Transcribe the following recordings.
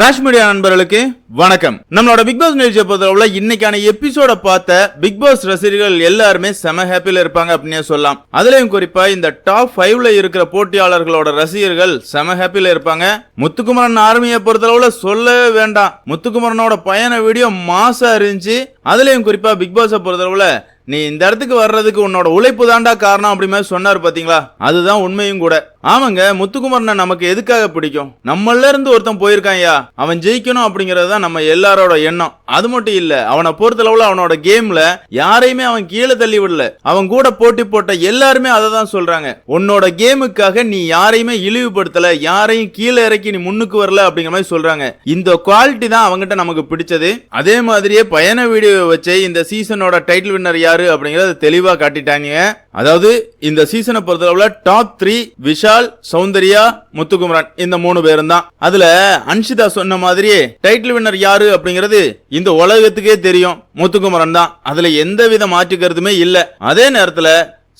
Rash media நண்பர்களுக்கு வணக்கம். நம்மளோட பிக் பாஸ் நிகழ்ச்சியை பொறுத்தளவுல இன்னைக்கான எபிசோட பார்த்த பிக் பாஸ் ரசிகர்கள் எல்லாருமே செம ஹாப்பியில இருப்பாங்க அப்படின்னே சொல்லலாம். அதுலயும் குறிப்பா இந்த டாப் ஃபைவ்ல இருக்கிற போட்டியாளர்களோட ரசிகர்கள் செம ஹாப்பியில இருப்பாங்க. முத்துக்குமரன் ஆர்மியை பொறுத்தளவுல சொல்லவே வேண்டாம். முத்துக்குமரனோட பயண வீடியோ மாசா இருந்துச்சு. அதுலயும் குறிப்பா பிக் பாஸை பொறுத்தளவுல நீ இந்த இடத்துக்கு வர்றதுக்கு உன்னோட உழைப்பு தாண்டா காரணம் அப்படி மாதிரி சொன்னார் பாத்தீங்களா? அதுதான் உண்மையும் கூட. ஆமாங்க முத்துக்குமரனை நமக்கு எதுக்காக பிடிக்கும்? நம்மள இருந்து ஒருத்தன் போயிருக்கான்யா அவன் ஜெயிக்கணும் அப்படிங்கறது தான் நம்ம எல்லாரோட எண்ணம். அது மட்டும் இல்ல அவனை பொறுத்தளவுல அவனோட கேம்ல யாரையுமே அவன் கீழே தள்ளி விடல. அவன் கூட போட்டி போட்ட எல்லாருமே அதை தான் சொல்றாங்க. உன்னோட கேமுக்காக நீ யாரையுமே இழிவுபடுத்தல யாரையும் கீழே இறக்கி நீ முன்னுக்கு வரல அப்படிங்கிற மாதிரி சொல்றாங்க. இந்த குவாலிட்டி தான் அவங்ககிட்ட நமக்கு பிடிச்சது. அதே மாதிரியே பயண வீடியோ வச்சு இந்த சீசனோட டைட்டில் வின்னர் அப்படிங்கறத தெளிவா காட்டிட்டாங்க. அதாவது இந்த சீசனை பொறுத்தளவுல டாப் த்ரீ விஷால் சௌந்தர்யா முத்துக்குமரன் இந்த மூணு பேரும் தான் அதுல அன்ஷிதா சொன்ன மாதிரியே டைட்டில் வின்னர் யாரு அப்படிங்கிறது இந்த உலகத்துக்கே தெரியும். முத்துக்குமரன் தான். அதுல எந்த வித மாற்று கருத்துமே இல்ல. அதே நேரத்துல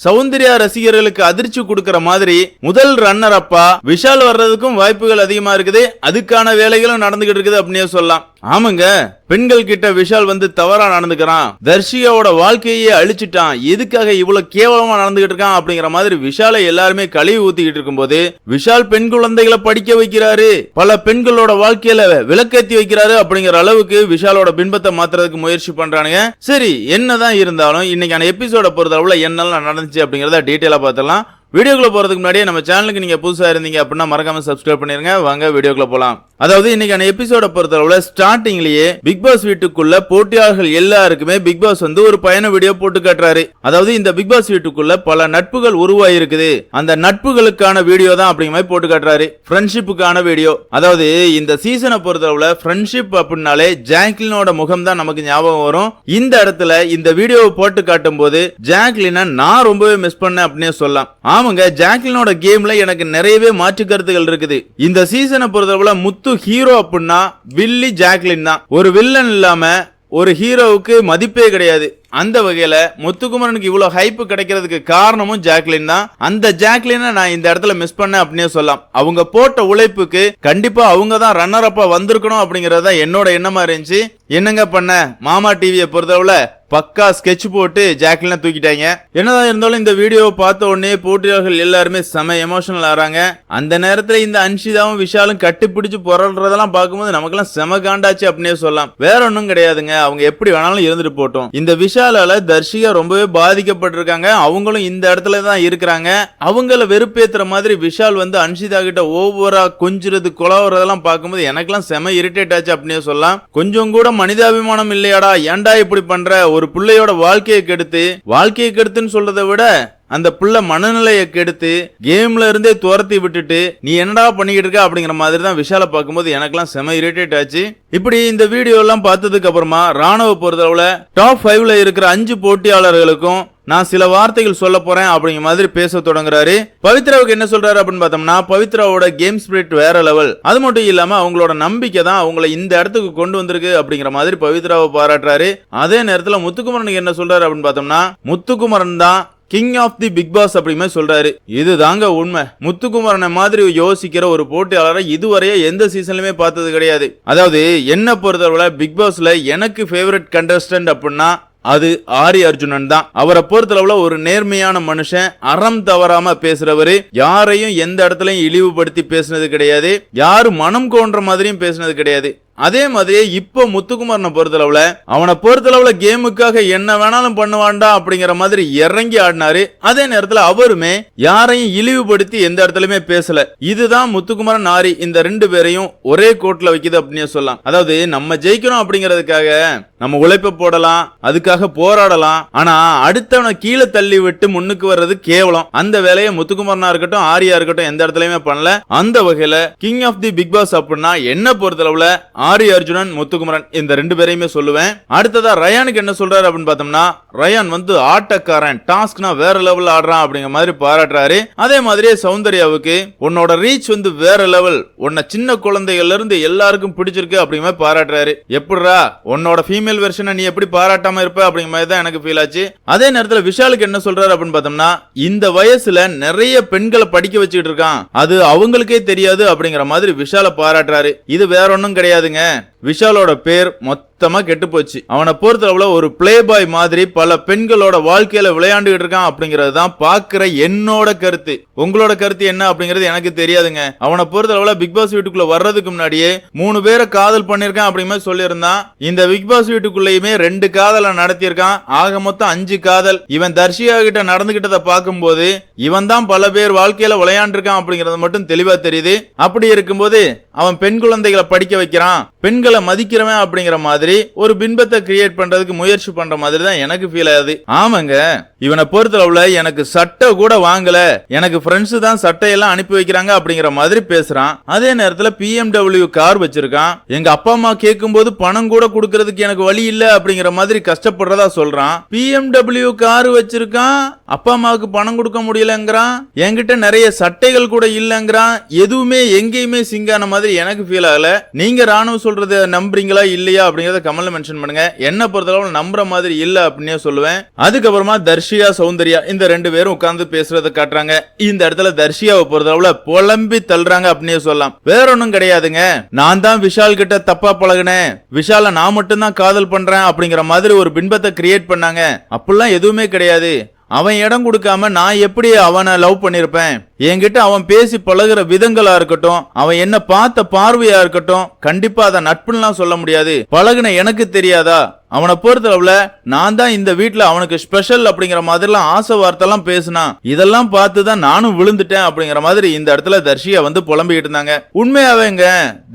சௌந்தர்யா ரசிகர்களுக்கு அதிர்ச்சி கொடுக்கற மாதிரி முதல் ரன்னர் அப்பா விஷால் வர்றதுக்கும் வாய்ப்புகள் அதிகமா இருக்குது. அதுக்கான வேலைகளும் நடந்துகிட்டு இருக்குது அப்படின்னே சொல்லலாம். ஆமாங்க. பெண்கள் கிட்ட விஷால் வந்து தவறா நடந்துக்கிறான். தர்ஷிகாவோட வாழ்க்கையே அழிச்சிட்டான். எதுக்காக இவ்வளவு கேவலமா நடந்துகிட்டு இருக்கான் அப்படிங்கிற மாதிரி விஷாலை எல்லாருமே கழுவி ஊத்திக்கிட்டு இருக்கும்போது விஷால் பெண் குழந்தைகளை படிக்க வைக்கிறாரு. பல பெண்களோட வாழ்க்கையில விளக்கேத்தி வைக்கிறாரு அப்படிங்கிற அளவுக்கு விஷாலோட பின்பத்தை மாத்துறதுக்கு முயற்சி பண்றானுங்க. சரி என்னதான் இருந்தாலும் இன்னைக்கான எபிசோட பொறுத்தளவுல என்னெல்லாம் நடந்துச்சு அப்படிங்கறத டீட்டெயிலா பார்த்தலாம் வீடியோக்குள்ள போறதுக்கு முன்னாடியே நம்ம சேனலுக்கு நீங்க புதுசா இருந்தீங்க அப்படின்னா மறக்காம சப்ஸ்கிரைப் பண்ணிருங்க. வாங்க வீடியோக்குள்ள போலாம். அதாவது இன்னைக்கான எபிசோட பொறுத்தளவுல ஸ்டார்டிங்லயே பிக் பாஸ் வீட்டுக்குள்ள போட்டியாளர்கள் எல்லாருக்குமே பிக் பாஸ் வந்து ஒரு பயண வீடியோ போட்டு காட்டுறாரு. அதாவது இந்த பிக் பாஸ் வீட்டுக்குள்ள பல நட்புகள் உருவாயிருக்குது. அந்த நட்புகளுக்கான வீடியோ தான் அப்படிங்கிற மாதிரி போட்டு காட்டுறாரு. ஃப்ரெண்ட்ஷிப்புக்கான வீடியோ அதாவது இந்த சீசனை பொறுத்தளவுல ஃப்ரெண்ட்ஷிப் அப்படின்னாலே ஜாக்லினோட முகம் தான் நமக்கு ஞாபகம் வரும். இந்த இடத்துல இந்த வீடியோவை போட்டு காட்டும் போது ஜாக்லினை நான் ரொம்பவே மிஸ் பண்ணேன் அப்படின்னே சொல்லலாம். ஆமாங்க ஜாக்லினோட கேம்ல எனக்கு நிறையவே மாற்று கருத்துகள் இருக்குது. இந்த சீசனை பொறுத்தளவுல முத்து ஹீரோ அப்படின்னா வில்லி ஜாக்லின் தான். ஒரு வில்லன் இல்லாம ஒரு ஹீரோவுக்கு மதிப்பே கிடையாது. அந்த வகையில முத்துக்குமரனுக்கு இவ்வளவு ஹைப் கிடைக்கிறதுக்கு காரணமும் ஜாக்லின் தான். அந்த ஜாக்லினை நான் இந்த இடத்துல மிஸ் பண்ணேன் அப்படின்னே சொல்லலாம். அவங்க போட்ட உழைப்புக்கு கண்டிப்பா அவங்க தான் ரன்னர் அப்பா வந்திருக்கணும் அப்படிங்கறது தான் என்னோட எண்ணமா இருந்துச்சு. என்னங்க பண்ண? மாமா டிவியை பொறுத்தளவுல பக்கா ஸ்கெட்ச் போட்டு ஜாக்லினை தூக்கிட்டாங்க. என்னதான் இருந்தாலும் இந்த வீடியோவை பார்த்த உடனே போட்டியாளர்கள் எல்லாருமே செம எமோஷனல் ஆறாங்க. அந்த நேரத்துல இந்த அன்ஷிதாவும் விஷாலும் கட்டிப்பிடிச்சு புரள்றதெல்லாம் பார்க்கும்போது நமக்கெல்லாம் செம காண்டாச்சு அப்படின்னே சொல்லலாம். வேற ஒன்றும் கிடையாதுங்க. அவங்க எப்படி வேணாலும் இருந்துட்டு போட்டோம். இந்த விஷாலால தர்ஷிகா ரொம்பவே பாதிக்கப்பட்டிருக்காங்க. அவங்களும் இந்த இடத்துல தான் இருக்கிறாங்க. அவங்கள வெறுப்பேத்துற மாதிரி விஷால் வந்து அன்ஷிதா கிட்ட ஓவரா கொஞ்சிறது குழவுறதெல்லாம் பார்க்கும்போது எனக்கெல்லாம் செம இரிட்டேட் ஆச்சு அப்படின்னே சொல்லலாம். கொஞ்சம் கூட மனிதாபிமானம் இல்லையாடா? ஏன்டா இப்படி பண்ற? ஒரு பிள்ளையோட வாழ்க்கையை கெடுத்து வாழ்க்கையை கெடுத்துன்னு சொல்றதை விட அந்த பிள்ளை மனநிலையை கெடுத்து கேம்ல இருந்தே துரத்தி விட்டுட்டு நீ என்னடா பண்ணிக்கிட்டு இருக்க? அப்படிங்கிற மாதிரி தான் விஷால பார்க்கும்போது எனக்கெல்லாம் செம இரிட்டேட் ஆச்சு. இப்படி இந்த வீடியோ எல்லாம் பார்த்ததுக்கு அப்புறமா ராணுவ பொறுத்தளவுல டாப் ஃபைவ்ல இருக்கிற அஞ்சு போட்டியாளர்களுக்கும் நான் சில வார்த்தைகள் சொல்ல போறேன் அப்படிங்கிற மாதிரி பேச தொடங்குறாரு. பவித்ராவுக்கு என்ன சொல்றாரு அப்படின்னு பார்த்தோம்னா பவித்ராவோட கேம் ஸ்பிரிட் வேற லெவல் அது மட்டும் இல்லாம அவங்களோட நம்பிக்கை தான் அவங்கள இந்த இடத்துக்கு கொண்டு வந்திருக்கு அப்படிங்கிற மாதிரி பவித்ராவை பாராட்டுறாரு. அதே நேரத்துல முத்துக்குமரனுக்கு என்ன சொல்றாரு அப்படின்னு பார்த்தோம்னா முத்துக்குமரன் தான் king of the Bigg Boss அப்படிமே சொல்றாரு. இது தாங்க உண்மை. முத்துக்குமரனை மாதிரி யோசிக்கிற ஒரு போட்டியாளரை இதுவரைய எந்த சீசன்லயுமே பார்த்தது கிடையாது. அதாவது என்ன பொறுத்தவரை பிக் பாஸ்ல எனக்கு ஃபேவரட் கண்டஸ்டன்ட் அப்படின்னா அது ஆரி அர்ஜுனன் தான். அவரை பொறுத்தளவுல ஒரு நேர்மையான மனுஷன் அறம் தவறாம பேசுறவரு. யாரையும் எந்த இடத்துலயும் இழிவுபடுத்தி பேசுனது கிடையாது. யாரு மனம் கோன்ற மாதிரியும் பேசுனது கிடையாது. அதே மாதிரி இப்போ முத்துக்குமரனை பொறுத்தளவுல அவனை பொறுத்தளவுல கேமுக்காக என்ன வேணாலும் பண்ணுவான்டா அப்படிங்கிற மாதிரி இறங்கி ஆடினாரு. அதே நேரத்துல அவருமே யாரையும் இழிவுபடுத்தி எந்த இடத்துலயுமே பேசல. இதுதான் முத்துக்குமரன் ஆரி இந்த ரெண்டு பேரையும் ஒரே கோட்ல வைக்குது அப்படின்னு சொல்லலாம். அதாவது நம்ம ஜெயிக்கணும் அப்படிங்கிறதுக்காக நம்ம உழைப்ப போடலாம் அதுக்காக போராடலாம். ஆனா அடுத்தவனை கீழே தள்ளி விட்டு முன்னுக்கு வர்றது கேவலம். அந்த வேலையை முத்துக்குமரனா இருக்கட்டும் ஆரியா இருக்கட்டும் எந்த இடத்துலயுமே பண்ணல. அந்த வகையில king of the Bigg Boss அப்படின்னா என்ன பொறுத்தளவுல ஆரி அர்ஜுனன் முத்துக்குமரன் இந்த ரெண்டு பேரையுமே சொல்லுவேன். அடுத்ததா ரயானுக்கு என்ன சொல்றாரு அப்படின்னு பார்த்தோம்னா ரயான் வந்து ஆட்டக்காரன் டாஸ்க்னா வேற லெவல்ல ஆடுறான் அப்படிங்கிற மாதிரி பாராட்டுறாரு. அதே மாதிரியே சௌந்தர்யாவுக்கு உன்னோட ரீச் வந்து வேற லெவல் உன்னை சின்ன குழந்தைகள்ல இருந்து எல்லாருக்கும் பிடிச்சிருக்கு அப்படிங்கிற மாதிரி பாராட்டுறாரு. எப்படிரா உன்னோட ஃபீமேல் வெர்ஷனை நீ எப்படி பாராட்டாம இருப்ப அப்படிங்கிற மாதிரி தான் எனக்கு ஃபீல் ஆச்சு. அதே நேரத்துல விஷாலுக்கு என்ன சொல்றாரு அப்படின்னு பார்த்தோம்னா இந்த வயசுல நிறைய பெண்களை படிக்க வச்சுக்கிட்டு இருக்கான். அது அவங்களுக்கே தெரியாது அப்படிங்கிற மாதிரி விஷால பாராட்டுறாரு. இது வேற கிடையாது கிடையாதுங்க விஷாலோட பேர் மொத்தமாக கெட்டு போச்சு அவனை பொறுத்தளவுல ஒரு பிளே பாய் மாதிரி பல பெண்களோட வாழ்க்கையில விளையாண்டுகிட்டு இருக்கான் அப்படிங்கிறது தான் பார்க்குற என்னோட கருத்து. உங்களோட கருத்து என்ன அப்படிங்கிறது எனக்கு தெரியாதுங்க. அவனை பொறுத்தளவுல பிக் பாஸ் வீட்டுக்குள்ள வர்றதுக்கு முன்னாடியே மூணு பேரை காதல் பண்ணியிருக்கான் அப்படிங்கிற சொல்லியிருந்தான். இந்த பிக் பாஸ் வீட்டுக்குள்ளேயுமே ரெண்டு காதலை நடத்தியிருக்கான். ஆக மொத்தம் அஞ்சு காதல். இவன் தர்ஷியா கிட்ட நடந்துகிட்டதை பார்க்கும்போது இவன் தான் பல பேர் வாழ்க்கையில விளையாண்டுருக்கான் அப்படிங்கிறது மட்டும் தெளிவா தெரியுது. அப்படி இருக்கும்போது அவன் பெண் குழந்தைகளை படிக்க வைக்கிறான். பெண்களை மதிக்கிறவன் அப்படிங்கிற மாதிரி ஒரு பின்பத்தை கிரியேட் பண்றதுக்கு முயற்சி பண்ற மாதிரி தான் எனக்கு ஃபீல் ஆகுது. ஆமாங்க. இவனை பொறுத்தளவுல எனக்கு சட்டை கூட வாங்கல. எனக்கு ஃப்ரெண்ட்ஸ் தான் சட்டையெல்லாம் அனுப்பி வைக்கிறாங்க அப்படிங்கிற மாதிரி பேசுறான். அதே நேரத்துல பிஎம்டபிள்யூ கார் வச்சிருக்கான். எங்க அப்பா அம்மா கேட்கும்போது பணம் கூட கொடுக்கறதுக்கு எனக்கு வழி இல்ல அப்படிங்கிற மாதிரி கஷ்டப்படுறதா சொல்றான். பிஎம்டபிள்யூ கார் வச்சிருக்கான். அப்பா அம்மாவுக்கு பணம் கொடுக்க முடியலங்கிறான். என்கிட்ட நிறைய சட்டைகள் கூட இல்லங்கிறான். எதுவுமே எங்கேயுமே சிங்கான மாதிரி எனக்கு ஃபீல் ஆகல. நீங்க ராணுவ சொல்றத நம்புறீங்களா இல்லையா அப்படிங்கறத கமல்ல மென்ஷன் பண்ணுங்க. என்ன பொறுத்தளவு நம்புற மாதிரி இல்ல அப்படின்னே சொல்லுவேன். அதுக்கப்புறமா தர்ஷியா சௌந்தர்யா இந்த ரெண்டு பேரும் உட்கார்ந்து பேசுறத காட்டுறாங்க. இந்த இடத்துல தர்ஷியாவை பொறுத்தளவுல புலம்பி தள்ளுறாங்க அப்படின்னே சொல்லலாம். வேற ஒண்ணும் கிடையாதுங்க. நான் தான் விஷால் கிட்ட தப்பா பழகுனேன். விஷால நான் மட்டும் தான் காதல் பண்றேன் அப்படிங்கிற மாதிரி ஒரு பின்பத்தை கிரியேட் பண்ணாங்க. அப்படிலாம் எதுவுமே கிடையாது. அவன் இடம் கொடுக்காம நான் எப்படி அவனை லவ் பண்ணிருப்பேன்? என்கிட்ட அவன் பேசி பழகுற விதங்களா இருக்கட்டும் அவன் என்ன பார்த்த பார்வையா இருக்கட்டும் கண்டிப்பா அதை நட்புலாம் சொல்ல முடியாது. பழகுன எனக்கு தெரியாதா? அவனை பொறுத்தளவுல நான் தான் இந்த வீட்டுல அவனுக்கு ஸ்பெஷல் அப்படிங்கிற மாதிரிலாம் ஆசை வார்த்தைலாம் பேசினான் இதெல்லாம் பார்த்து தான் நானும் விழுந்துட்டேன் அப்படிங்கிற மாதிரி இந்த இடத்துல தர்ஷியா வந்து புலம்பிக்கிட்டு இருந்தாங்க. உண்மையாவேங்க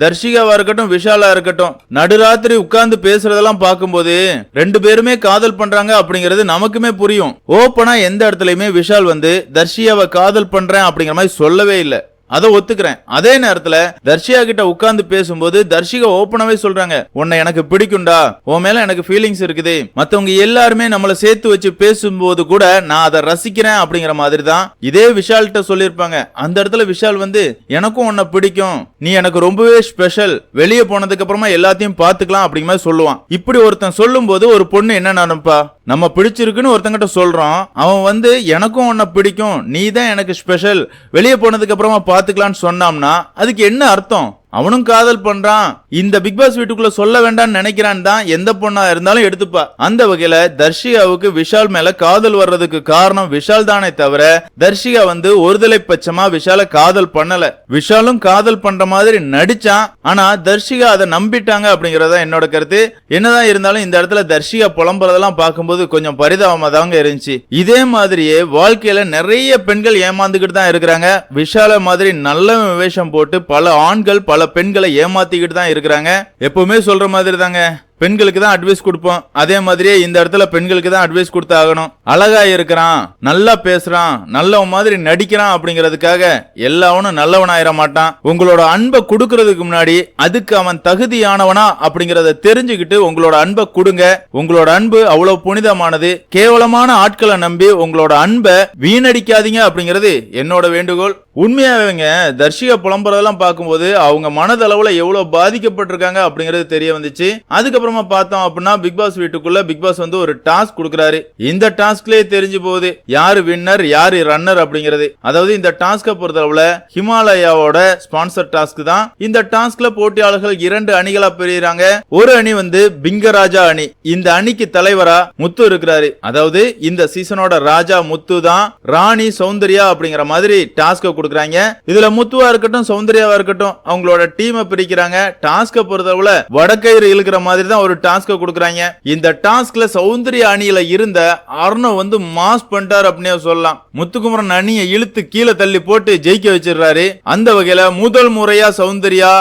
தர்ஷிகாவா இருக்கட்டும் விஷாலா இருக்கட்டும் நடுராத்திரி உட்கார்ந்து பேசுறதெல்லாம் பார்க்கும்போது ரெண்டு பேருமே காதல் பண்றாங்க அப்படிங்கிறது நமக்குமே புரியும். ஓப்பனா எந்த இடத்துலயுமே விஷால் வந்து தர்ஷியாவை காதல் பண்றேன் அப்படிங்கிற மாதிரி சொல்லவே இல்லை. அதை ஒத்துக்கிறேன். அதே நேரத்துல தர்ஷியா கிட்ட உட்கார்ந்து பேசும்போது தர்ஷிகா ஓப்பனாவே சொல்றாங்க உன்னை எனக்கு பிடிக்கும்டா. உன் மேல எனக்கு ஃபீலிங்ஸ் இருக்குது. மத்தவங்க எல்லாருமே நம்மள சேர்த்து வச்சு பேசும்போது கூட நான் அதை ரசிக்கிறேன் அப்படிங்கிற மாதிரி தான் இதே விஷால்கிட்ட சொல்லியிருப்பாங்க. அந்த இடத்துல விஷால் வந்து எனக்கும் உன்னை பிடிக்கும். நீ எனக்கு ரொம்பவே ஸ்பெஷல் வெளியே போனதுக்கு அப்புறமா எல்லாத்தையும் பாத்துக்கலாம் அப்படிங்கிற மாதிரி சொல்லுவான். இப்படி ஒருத்தன் சொல்லும்போது ஒரு பொண்ணு என்ன நினைப்பா? நம்ம பிடிச்சிருக்குன்னு ஒருத்தங்கிட்ட சொல்றோம் அவன் வந்து எனக்கும் உன்னை பிடிக்கும். நீ தான் எனக்கு ஸ்பெஷல் வெளியே போனதுக்கு அப்புறமா பாத்துக்கலாம்னு சொன்னோம்னா அதுக்கு என்ன அர்த்தம்? அவனும் காதல் பண்றான். இந்த பிக் பாஸ் வீட்டுக்குள்ள சொல்ல வேண்டாம்னு நினைக்கிறான் தான் எந்த பொண்ணா இருந்தாலும் எடுத்துப்பா. அந்த வகையில தர்ஷிகாவுக்கு விஷால் மேல காதல் வர்றதுக்கு காரணம் விஷால் தானே தவிர தர்ஷிகா வந்து ஒருதலை பட்சமா விஷால காதல் பண்ணல. விஷாலும் காதல் பண்ற மாதிரி நடிச்சான். ஆனா தர்ஷிகா அதை நம்பிட்டாங்க அப்படிங்கறத என்னோட கருத்து. என்னதான் இருந்தாலும் இந்த இடத்துல தர்ஷிகா புலம்புறதெல்லாம் பார்க்கும்போது கொஞ்சம் பரிதாபமா தாங்க இருந்துச்சு. இதே மாதிரியே வாழ்க்கையில நிறைய பெண்கள் ஏமாந்துகிட்டு தான் இருக்கிறாங்க. விஷால மாதிரி நல்ல வேஷம் போட்டு பல ஆண்கள் பல பெண்களை ஏமாத்திக்கிட்டு தான் இருக்கிறாங்க. எப்பவுமே சொல்ற மாதிரி தாங்க பெண்களுக்கு தான் அட்வைஸ் கொடுப்போம். அதே மாதிரியே இந்த இடத்துல பெண்களுக்கு தான் அட்வைஸ் கொடுத்தாகணும். அழகா இருக்கிறான் நல்லா பேசுறான் நல்லவன் மாதிரி நடிக்கிறான் அப்படிங்கிறதுக்காக எல்லாவனும் நல்லவனாயிர மாட்டான். உங்களோட அன்பை கொடுக்கறதுக்கு முன்னாடி அதுக்கு அவன் தகுதியானவனா அப்படிங்கறத தெரிஞ்சுக்கிட்டு உங்களோட அன்பை கொடுங்க. உங்களோட அன்பு அவ்வளவு புனிதமானது. கேவலமான ஆட்களை நம்பி உங்களோட அன்பை வீணடிக்காதீங்க அப்படிங்கிறது என்னோட வேண்டுகோள். உண்மையாவேங்க தர்ஷிகா புலம்புறதெல்லாம் பார்க்கும்போது அவங்க மனதளவுல எவ்வளவு பாதிக்கப்பட்டிருக்காங்க அப்படிங்கிறது தெரிய வந்துச்சு. அதுக்கப்புறமா பார்த்தோம் அப்படின்னா பிக் பாஸ் வீட்டுக்குள்ள பிக் பாஸ் வந்து ஒரு டாஸ்க் கொடுக்குறாரு. இந்த டாஸ்க்லயே தெரிஞ்சு போகுது யாரு வின்னர் யாரு ரன்னர் அப்படிங்கிறது. அதாவது இந்த டாஸ்கை பொறுத்தளவுல ஹிமாலயாவோட ஸ்பான்சர் டாஸ்க் தான். இந்த டாஸ்க்ல போட்டியாளர்கள் இரண்டு அணிகளா பிரிகிறாங்க ஒரு அணி வந்து பிங்கராஜா அணி. இந்த அணிக்கு தலைவரா முத்து இருக்கிறாரு. அதாவது இந்த சீசனோட ராஜா முத்து தான். ராணி சௌந்தர்யா அப்படிங்கிற மாதிரி டாஸ்க கொடுக்குறாங்க. இதுல முத்துவா இருக்கட்டும் சௌந்தர்யாவா இருக்கட்டும் அவங்களோட டீமை பிரிக்கிறாங்க. டாஸ்க பொறுத்தளவுல வடக்கயிறு இழுக்கிற மாதிரி தான் ஒரு டாஸ்க கொடுக்குறாங்க. இந்த டாஸ்க்ல சௌந்தர்யா அணியில இருந்த அர்ணவ் வந்து மாஸ் பண்ணிட்டார் அப்படின்னே சொல்லலாம். முத்துக்குமரன் அணியை இழுத்து கீழே தள்ளி போட்டு ஜெயிக்க வச்சிடுறாரு. அந்த வகையில முதல் முறையா சௌந்தர்யா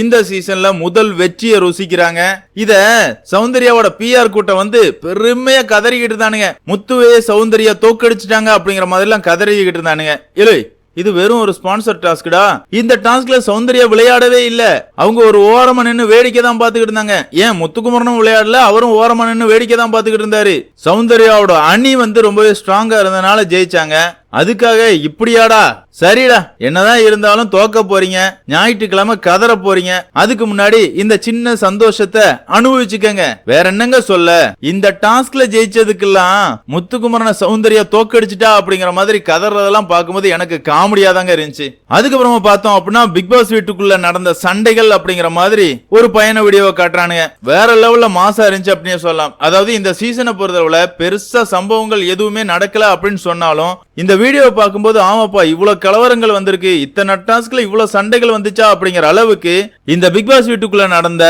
இந்த சீசன்ல முதல் வெற்றியை ருசிக்கிறாங்க. இத சௌந்தர்யாவோட பிஆர் கூட்டம் வந்து பெருமையா கதறிக்கிட்டு இருந்தானுங்க. முத்துவே சௌந்தர்யா தோக்கடிச்சிட்டாங்க அப்படிங்கிற மாதிரி எல்லாம் கதறிக்கிட்டு இருந்தானுங்க. இல்லை இது வெறும் ஒரு ஸ்பான்சர் டாஸ்க்டா இந்த டாஸ்க்ல சௌந்தர்யா விளையாடவே இல்ல. அவங்க ஒரு ஓரமா நின்னு வேடிக்கை தான் பாத்துக்கிட்டு இருந்தாங்க. ஏன் முத்துக்குமரனும் விளையாடல? அவரும் ஓரமா நின்னு வேடிக்கை தான் பாத்துக்கிட்டு இருந்தாரு. சௌந்தர்யாவோட அணி வந்து ரொம்பவே ஸ்ட்ராங்கா இருந்தனால ஜெயிச்சாங்க. அதுக்காக இப்படியாடா? சரிடா. என்னதான் இருந்தாலும் தோக்க போறீங்க. ஞாயிற்றுக்கிழமை கதற போறீங்க. அதுக்கு முன்னாடி இந்த சின்ன சந்தோஷத்தை அனுபவிச்சுக்கங்க. வேற என்னங்க சொல்ல? இந்த டாஸ்க்ல ஜெயிச்சதுக்கெல்லாம் முத்துக்குமரன சௌந்தர்யா தோக்கடிச்சிட்டா அப்படிங்கிற மாதிரி கதறதெல்லாம் பார்க்கும்போது எனக்கு காமெடியா தாங்க இருந்துச்சு. அதுக்கப்புறமா பார்த்தோம் அப்படின்னா பிக் பாஸ் வீட்டுக்குள்ள நடந்த சண்டைகள் அப்படிங்கிற மாதிரி ஒரு பயண வீடியோவை காட்டுறானுங்க. வேற லெவல்ல மாசா இருந்துச்சு அப்படின்னு சொல்லலாம். அதாவது இந்த சீசனை பொறுத்தளவுல பெருசா சம்பவங்கள் எதுவுமே நடக்கல அப்படின்னு சொன்னாலும் இந்த வீடியோவை பார்க்கும்போது ஆமாப்பா இவ்வளவு கலவரங்கள் வந்திருக்கு. இத்தனை டாஸ்க்ல இவ்வளவு சண்டைகள் வந்துச்சா அப்படிங்கிற அளவுக்கு இந்த பிக் பாஸ் வீட்டுக்குள்ள நடந்த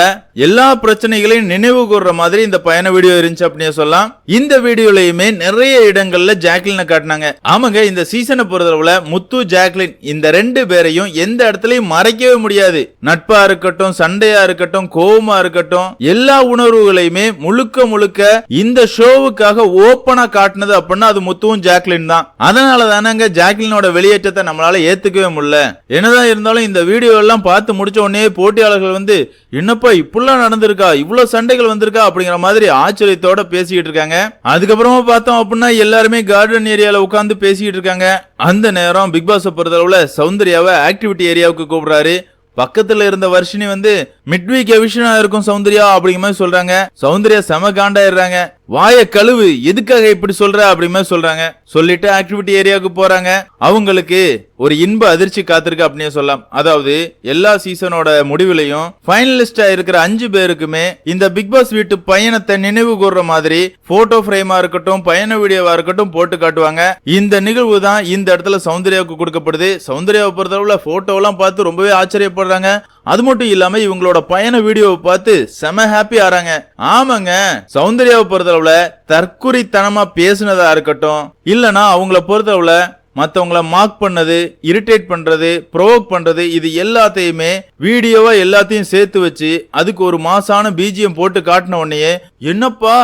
எல்லா பிரச்சனைகளையும் நினைவு கூர்ற மாதிரி இந்த பயண வீடியோ இருந்துச்சு அப்படின்னு சொல்லலாம். இந்த வீடியோலயுமே நிறைய இடங்கள்ல ஜாக்லினை காட்டினாங்க. ஆமாங்க இந்த சீசனை பொறுத்தளவுல முத்து ஜாக்லின் இந்த ரெண்டு பேரையும் எந்த இடத்துலயும் மறைக்கவே முடியாது. நட்பா இருக்கட்டும் சண்டையா இருக்கட்டும் கோபமா இருக்கட்டும் எல்லா உணர்வுகளையுமே முழுக்க முழுக்க இந்த ஷோவுக்காக ஓப்பனா காட்டினது அப்படின்னா அது முத்துவும் ஜாக்லின் தான். அதனால தானங்க ஜாக்லினோட வெளியேற்றத்தை நம்மளால ஏத்துக்கவே முடியல. என்னதான் இருந்தாலும் இந்த வீடியோ எல்லாம் பார்த்து முடிச்ச உடனே போட்டியாளர்கள் வந்து என்னப்பா இப்படிலாம் நடந்திருக்கா? இவ்வளவு சண்டைகள் வந்திருக்கா? அப்படிங்கிற மாதிரி ஆச்சரியத்தோட பேசிக்கிட்டு இருக்காங்க. அதுக்கப்புறமா பார்த்தோம் அப்படின்னா எல்லாருமே கார்டன் ஏரியால உட்காந்து பேசிக்கிட்டு இருக்காங்க. அந்த நேரம் பிக் பாஸ் பொறுத்தளவுல சௌந்தர்யாவை ஆக்டிவிட்டி ஏரியாவுக்கு கூப்பிடுறாரு. பக்கத்துல இருந்த வர்ஷினி வந்து மிட்வீக் எவிஷனா இருக்கும் சௌந்தர்யா? அப்படிங்கிற மாதிரி சொல்றாங்க. சௌந்தர்யா செம காண்டாயிடுறாங்க. வாய கழுவு எதுக்காக இப்படி சொல்ற அப்படிமே சொல்றாங்க. சொல்லிட்டு ஆக்டிவிட்டி ஏரியாவுக்கு போறாங்க. அவங்களுக்கு ஒரு இன்ப அதிர்ச்சி காத்திருக்கு அப்படின்னு சொல்லலாம். அதாவது எல்லா சீசனோட முடிவுலையும் ஃபைனலிஸ்டா இருக்கிற அஞ்சு பேருக்குமே இந்த பிக் பாஸ் வீட்டு பயணத்தை நினைவு கூர்ற மாதிரி போட்டோ ஃப்ரேமா இருக்கட்டும் பயண வீடியோவா இருக்கட்டும் போட்டு காட்டுவாங்க. இந்த நிகழ்வு தான் இந்த இடத்துல சௌந்தர்யாவுக்கு கொடுக்கப்படுது. சௌந்தர்யாவை பொறுத்தளவுல போட்டோ எல்லாம் பார்த்து ரொம்பவே ஆச்சரியப்படுறாங்க. அது மட்டும் இல்லாம இவங்களோட பயண வீடியோவை பார்த்து செம ஹாப்பி ஆறாங்க. ஆமாங்க சௌந்தர்யாவை பொறுத்தளவுல தற்குறித்தனமா பேசுனதா இருக்கட்டும். இல்லனா அவங்கள பொறுத்தளவுல மற்றவங்கள மார்க் பண்ணது இரிட்டேட் பண்றது ப்ரோவோக் பண்றது இது எல்லாத்தையுமே வீடியோவா எல்லாத்தையும் சேர்த்து வச்சு அதுக்கு ஒரு மாசான பிஜிஎம் போட்டு காட்டின உடனேயே என்னப்பா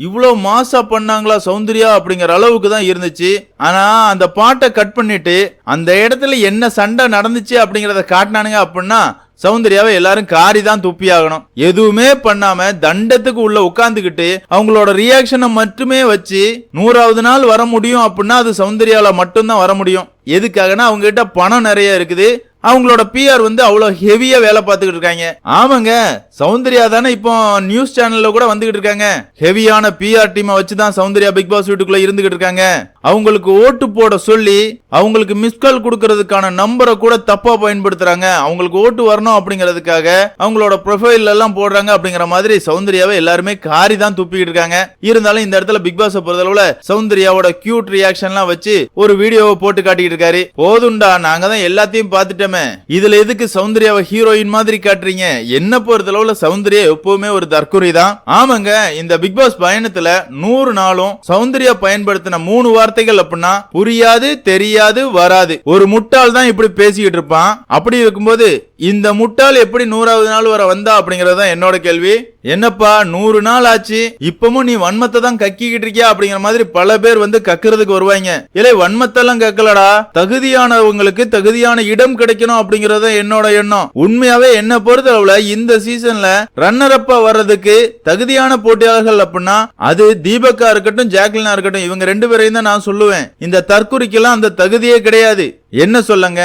இவ்வளோ மாசா பண்ணாங்களா சௌந்தர்யா? அப்படிங்கிற அளவுக்கு தான் இருந்துச்சு. ஆனா அந்த பாட்டை கட் பண்ணிட்டு அந்த இடத்துல என்ன சண்டை நடந்துச்சு அப்படிங்கறத காட்டினானுங்க அப்படின்னா சௌந்தர்யாவை எல்லாரும் காரி தான் துப்பி ஆகணும் எதுவுமே பண்ணாம தண்டத்துக்கு உள்ள உட்காந்துக்கிட்டு அவங்களோட ரியாக்ஷனை மட்டுமே வச்சு நூறாவது நாள் வர முடியும் அப்படின்னா அது சௌந்தர்யால மட்டும்தான் வர முடியும். எதுக்காகனா அவங்க கிட்ட பணம் நிறைய இருக்குது. அவங்களோட பிஆர் வந்து அவ்வளோ ஹெவியா வேலை பார்த்துக்கிட்டு இருக்காங்க. ஆமாங்க சௌந்தர்யா தானே இப்போ நியூஸ் சேனல்ல கூட வந்துகிட்டு இருக்காங்க. ஹெவியான பிஆர் டீமை வச்சு தான் சௌந்தர்யா பிக் பாஸ் வீட்டுக்குள்ள இருந்துகிட்டு இருக்காங்க. அவங்களுக்கு ஓட்டு போட சொல்லி அவங்களுக்கு மிஸ்கால் கொடுக்கறதுக்கான நம்பரை கூட தப்பா பயன்படுத்துறாங்க. அவங்களுக்கு ஓட்டு வரணும் அப்படிங்கிறதுக்காக அவங்களோட ப்ரொஃபைல் எல்லாம் போடுறாங்க அப்படிங்கிற மாதிரி சௌந்தர்யாவை எல்லாருமே காரி தான் துப்பிக்கிட்டு இருக்காங்க. இருந்தாலும் இந்த இடத்துல பிக் பாஸ் பொறுத்தளவுல சௌந்தர்யாவோட கியூட் ரியாக்ஷன்லாம் வச்சு ஒரு வீடியோவை போட்டு காட்டிக்கிட்டு இருக்காரு. போதுண்டா நாங்க தான் எல்லாத்தையும் பார்த்துட்டு பார்த்துட்டோமே இதுல எதுக்கு சௌந்தர்யாவை ஹீரோயின் மாதிரி காட்டுறீங்க? என்ன பொறுத்தளவுல சௌந்தர்யா எப்பவுமே ஒரு தற்குறி தான்? ஆமாங்க இந்த பிக் பாஸ் பயணத்துல நூறு நாளும் சௌந்தர்யா பயன்படுத்தின மூணு வார்த்தைகள் அப்படின்னா புரியாது தெரியாது வராது. ஒரு முட்டாள் தான் இப்படி பேசிக்கிட்டு இருப்பான். அப்படி இருக்கும்போது இந்த முட்டாள் எப்படி நூறாவது நாள் வர வந்தா அப்படிங்கறது தான் என்னோட கேள்வி. என்னப்பா நூறு நாள் ஆச்சு? இப்பவும் நீ வன்மத்தை தான் கக்கிக்கிட்டு இருக்கியா அப்படிங்கிற மாதிரி பல பேர் வந்து கக்குறதுக்கு வருவாங்க. இல்லை வன்மத்தெல்லாம் கக்கலடா. தகுதியானவங்களுக்கு தகுதியான இடம் கிடைக்கணும் அப்படிங்கறத தான் என்னோட எண்ணம். உண்மையாவே என்ன பொறுத்தளவுல இந்த சீசன்ல ரன்னர் அப்பா வர்றதுக்கு தகுதியான போட்டியாளர்கள் அப்படின்னா அது தீபக்கா இருக்கட்டும் ஜாக்லினா இருக்கட்டும் இவங்க ரெண்டு பேரையும் தான் நான் சொல்லுவேன். இந்த தற்குறிக்கெல்லாம் அந்த தகுதியே கிடையாது. என்ன சொல்லுங்க?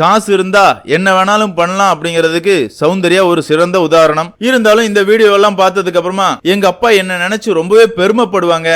காசு இருந்தா என்ன வேணாலும் பண்ணலாம் அப்படிங்கிறதுக்கு சௌந்தர்யா ஒரு சிறந்த உதாரணம். இருந்தாலும் இந்த வீடியோ எல்லாம் பார்த்ததுக்கு அப்புறமா எங்க அப்பா என்ன நினைச்சு ரொம்பவே பெருமைப்படுவாங்க.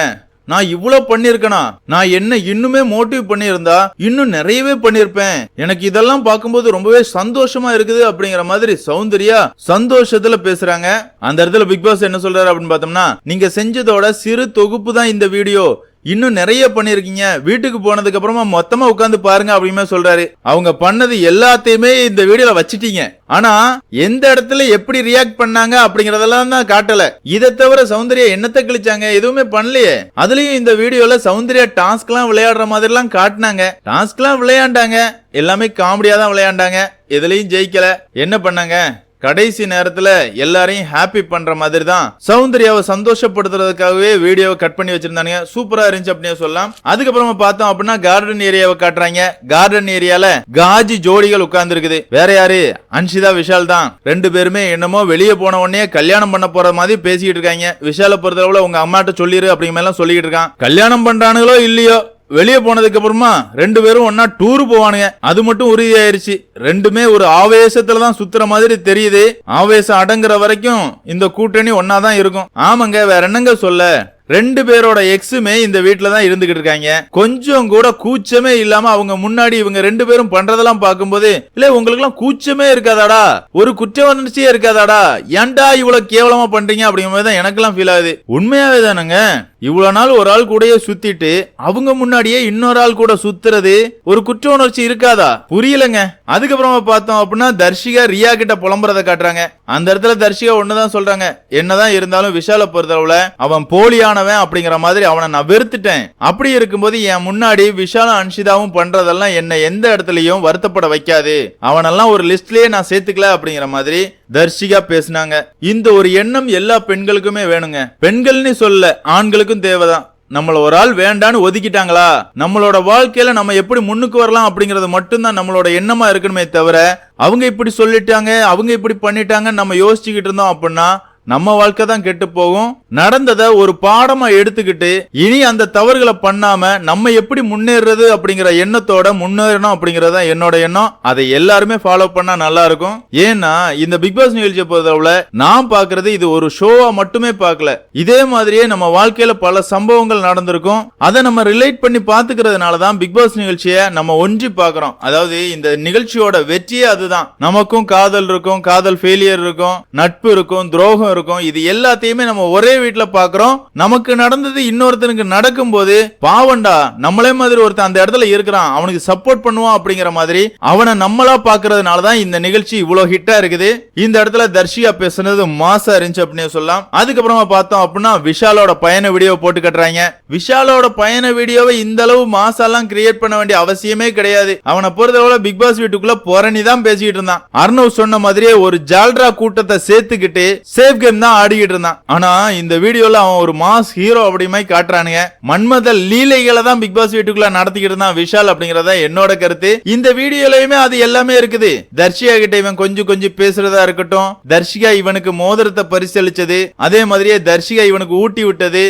நான் இவ்வளவு பண்ணிருக்கனா நான் என்ன இன்னுமே மோட்டிவ் பண்ணியிருந்தா? இன்னும் நிறையவே பண்ணிருப்பேன் எனக்கு இதெல்லாம் பார்க்கும்போது ரொம்பவே சந்தோஷமா இருக்குது அப்படிங்கிற மாதிரி சௌந்தர்யா சந்தோஷத்துல பேசுறாங்க. அந்த இடத்துல பிக் பாஸ் என்ன சொல்றாரு அப்படின்னு பார்த்தோம்னா நீங்க செஞ்சதோட சிறு தொகுப்பு தான் இந்த வீடியோ. இன்னும் நிறைய பண்ணிருக்கீங்க வீட்டுக்கு போனதுக்கு அப்புறமா மொத்தமா உட்காந்து பாருங்க அப்படின்னு சொல்றாரு. அவங்க பண்ணது எல்லாத்தையுமே இந்த வீடியோல வச்சிட்டீங்க. ஆனா எந்த இடத்துல எப்படி ரியாக்ட் பண்ணாங்க அப்படிங்கறதெல்லாம் தான் காட்டல. இதை தவிர சௌந்தர்யா என்னத்தை கிழிச்சாங்க? எதுவுமே பண்ணலையே. அதுலயும் இந்த வீடியோல சௌந்தர்யா டாஸ்க் எல்லாம் விளையாடுற மாதிரி எல்லாம் காட்டினாங்க. டாஸ்க் எல்லாம் விளையாண்டாங்க. எல்லாமே காமெடியா தான் விளையாண்டாங்க. எதுலயும் ஜெயிக்கல. என்ன பண்ணாங்க? கடைசி நேரத்துல எல்லாரையும் ஹாப்பி பண்ற மாதிரி தான் சௌந்தர்யாவை சந்தோஷப்படுத்துறதுக்காகவே வீடியோவை கட் பண்ணி வச்சிருந்தானுங்க. சூப்பரா இருந்துச்சு அப்படின்னு சொல்லலாம். அதுக்கப்புறமா பார்த்தோம் அப்படின்னா கார்டன் ஏரியாவை காட்டுறாங்க. கார்டன் ஏரியால காஜி ஜோடிகள் உட்கார்ந்து இருக்குது வேற யாரு? அன்ஷிதா விஷால் தான். ரெண்டு பேருமே என்னமோ வெளியே போன உடனே கல்யாணம் பண்ண போற மாதிரி பேசிக்கிட்டு இருக்காங்க. விஷாலை பொறுத்தளவுல உங்க அம்மாட்ட சொல்லிடு அப்படிங்கிற மாதிரி எல்லாம் சொல்லிக்கிட்டு இருக்கான். கல்யாணம் பண்றானுங்களோ இல்லையோ? வெளியே போனதுக்கு அப்புறமா ரெண்டு பேரும் ஒன்னா டூர் போவானுங்க. அது மட்டும் உறுதியாயிருச்சு. ரெண்டுமே ஒரு ஆவேசத்துல தான் சுத்துற மாதிரி தெரியுது. ஆவேசம் அடங்குற வரைக்கும் இந்த கூட்டணி ஒன்னா தான் இருக்கும். ஆமாங்க வேற என்னங்க சொல்ல? ரெண்டு பேரோட எக்ஸுமே இந்த வீட்டில் தான் இருந்துகிட்டு இருக்காங்க. கொஞ்சம் கூட கூச்சமே இல்லாம அவங்க முன்னாடி இவங்க ரெண்டு பேரும் பண்றதெல்லாம் பார்க்கும்போது இல்ல உங்களுக்கு எல்லாம் கூச்சமே இருக்காதாடா. ஒரு குற்ற உணர்ச்சியே இருக்காதாடா. ஏன்டா இவ்வளவு கேவலமா பண்றீங்க? அப்படிங்கிற மாதிரி தான் எனக்கெல்லாம் ஃபீல் ஆகுது. உண்மையாவே தானுங்க. இவ்வளவு நாள் ஒரு ஆள் கூடயே சுத்திட்டு அவங்க முன்னாடியே இன்னொரு ஆள் கூட சுத்துறது ஒரு குற்ற உணர்ச்சி இருக்காதா? புரியலங்க. அதுக்கப்புறமா பார்த்தோம் அப்படின்னா தர்ஷிகா ரியா கிட்ட புலம்புறத காட்டுறாங்க. அந்த இடத்துல தர்ஷிகா ஒண்ணுதான் சொல்றாங்க. என்னதான் இருந்தாலும் விஷால பொறுத்தளவுல அவன் போலியான போலியானவன் அப்படிங்கிற மாதிரி அவனை நான் வெறுத்துட்டேன். அப்படி இருக்கும்போது என் முன்னாடி விஷாலும் அன்ஷிதாவும் பண்றதெல்லாம் என்ன எந்த இடத்துலயும் வருத்தப்பட வைக்காது. அவனெல்லாம் ஒரு லிஸ்ட்லயே நான் சேர்த்துக்கல அப்படிங்கிற மாதிரி தர்ஷிகா பேசினாங்க. இந்த ஒரு எண்ணம் எல்லா பெண்களுக்குமே வேணுங்க. பெண்கள்னு சொல்ல ஆண்களுக்கும் தேவைதான். நம்மள ஒரு ஆள் வேண்டான்னு ஒதுக்கிட்டாங்களா? நம்மளோட வாழ்க்கையில நம்ம எப்படி முன்னுக்கு வரலாம் அப்படிங்கறது மட்டும்தான் நம்மளோட எண்ணமா இருக்கணுமே தவிர அவங்க இப்படி சொல்லிட்டாங்க அவங்க இப்படி பண்ணிட்டாங்க நம்ம யோசிச்சுக்கிட்டு இருந்தோம் அப்படின்னா நம்ம வாழ்க்கை தான் கெட்டு போகும். நடந்ததை ஒரு பாடமா எடுத்துக்கிட்டு இனி அந்த தவறுகளை பண்ணாம நம்ம எப்படி முன்னேறது அப்படிங்கிற எண்ணத்தோட முன்னேறணும் அப்படிங்கறத என்னோட எண்ணம். அதை எல்லாருமே ஃபாலோ பண்ணா நல்லா இருக்கும். ஏன்னா இந்த பிக் பாஸ் நிகழ்ச்சியை பொறுத்தளவுல நான் பாக்குறது இது ஒரு ஷோவா மட்டுமே பார்க்கல. இதே மாதிரியே நம்ம வாழ்க்கையில பல சம்பவங்கள் நடந்திருக்கும். அதை நம்ம ரிலேட் பண்ணி பாத்துக்கிறதுனால தான் பிக் பாஸ் நிகழ்ச்சியை நம்ம ஒன்றி பாக்குறோம் அதாவது இந்த நிகழ்ச்சியோட வெற்றியே அதுதான். நமக்கும் காதல் இருக்கும் காதல் ஃபெயிலியர் இருக்கும் நட்பு இருக்கும் துரோகம் இருக்கும் இருக்கும். இது எல்லாத்தையுமே நம்ம ஒரே வீட்டுல பாக்குறோம். நமக்கு நடந்தது இன்னொருத்தனுக்கு நடக்கும் போது பாவண்டா நம்மளே மாதிரி ஒருத்தன் அந்த இடத்துல இருக்கிறான். அவனுக்கு சப்போர்ட் பண்ணுவான் அப்படிங்கிற மாதிரி அவனை நம்மளா பாக்குறதுனால தான் இந்த நிகழ்ச்சி இவ்வளவு ஹிட்டா இருக்குது. இந்த இடத்துல தர்ஷியா பேசுனது மாசா இருந்துச்சு அப்படின்னு சொல்லலாம். அதுக்கப்புறமா பார்த்தோம் அப்படின்னா விஷாலோட பயண வீடியோ போட்டு கட்டுறாங்க. விஷாலோட பயண வீடியோவை இந்த அளவு மாசாலாம் கிரியேட் பண்ண வேண்டிய அவசியமே கிடையாது. அவனை பொறுத்தளவுல பிக் பாஸ் வீட்டுக்குள்ள புறணி தான் பேசிக்கிட்டு இருந்தான். அர்ணவ் சொன்ன மாதிரியே ஒரு ஜால்ரா கூட்டத்தை சேர்த்துக்கிட்டு சேஃப் கேம் தான் ஆடிக்கிட்டு இருந்தான். ஆனா இந்த வீடியோல அவன் ஒரு மாஸ் ஹீரோ அப்படிமாய் காட்டுறானுங்க. மன்மத லீலைகளை தான் பிக் பாஸ் வீட்டுக்குள்ள நடத்திக்கிட்டு இருந்தான் விஷால் அப்படிங்கறத என்னோட கருத்து. இந்த வீடியோலயுமே அது எல்லாமே இருக்குது. தர்ஷிகா கிட்ட இவன் கொஞ்சம் கொஞ்சம் பேசுறதா இருக்கட்டும். தர்ஷிகா இவனுக்கு மோதிரத்தை பரிசளிச்சது. அதே மாதிரியே தர்ஷிகா இவனுக்கு ஊட்டி விட்டது.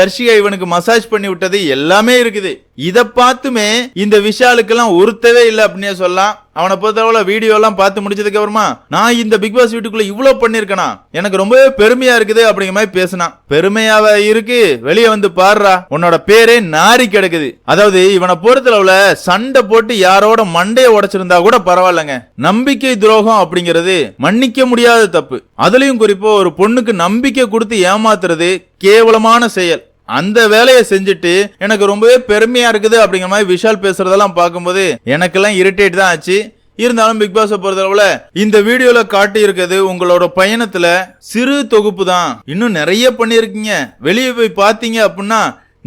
தர்ஷிகா இவனுக்கு மசாஜ் பண்ணி விட்டது எல்லாமே இருக்குது. இதை பார்த்துமே இந்த விஷாலுக்கெல்லாம் உறுத்தவே இல்லை அப்படின்னே சொல்லலாம். அவனை பொறுத்தவரை வீடியோ எல்லாம் பார்த்து முடிச்சதுக்கு அப்புறமா நான் இந்த பிக் பாஸ் வீட்டுக்குள்ள இவ்வளவு பண்ணிருக்கனா எனக்கு ரொம்பவே பெருமையா இருக்குது அப்படிங்கிற மாதிரி பேசினான். பெருமையாவ இருக்கு வெளியே வந்து பாடுறா உன்னோட பேரே நாரி கிடக்குது. அதாவது இவனை பொறுத்தளவுல சண்டை போட்டு யாரோட மண்டையை உடைச்சிருந்தா கூட பரவாயில்லைங்க. நம்பிக்கை துரோகம் அப்படிங்கிறது மன்னிக்க முடியாத தப்பு. அதுலயும் குறிப்பா ஒரு பொண்ணுக்கு நம்பிக்கை கொடுத்து ஏமாத்துறது கேவலமான செயல். அந்த வேலையை செஞ்சுட்டு எனக்கு ரொம்பவே பெருமையா இருக்குது அப்படிங்கிற மாதிரி விஷால் பேசுறதெல்லாம் பார்க்கும்போது எனக்கெல்லாம் இரிட்டேட் தான் ஆச்சு. இருந்தாலும் பிக் பாஸ் பொறுத்தளவுல இந்த வீடியோல காட்டி இருக்கிறது உங்களோட பயணத்துல சிறு தொகுப்பு தான். இன்னும் நிறைய பண்ணிருக்கீங்க வெளியே போய் பாத்தீங்க அப்படின்னா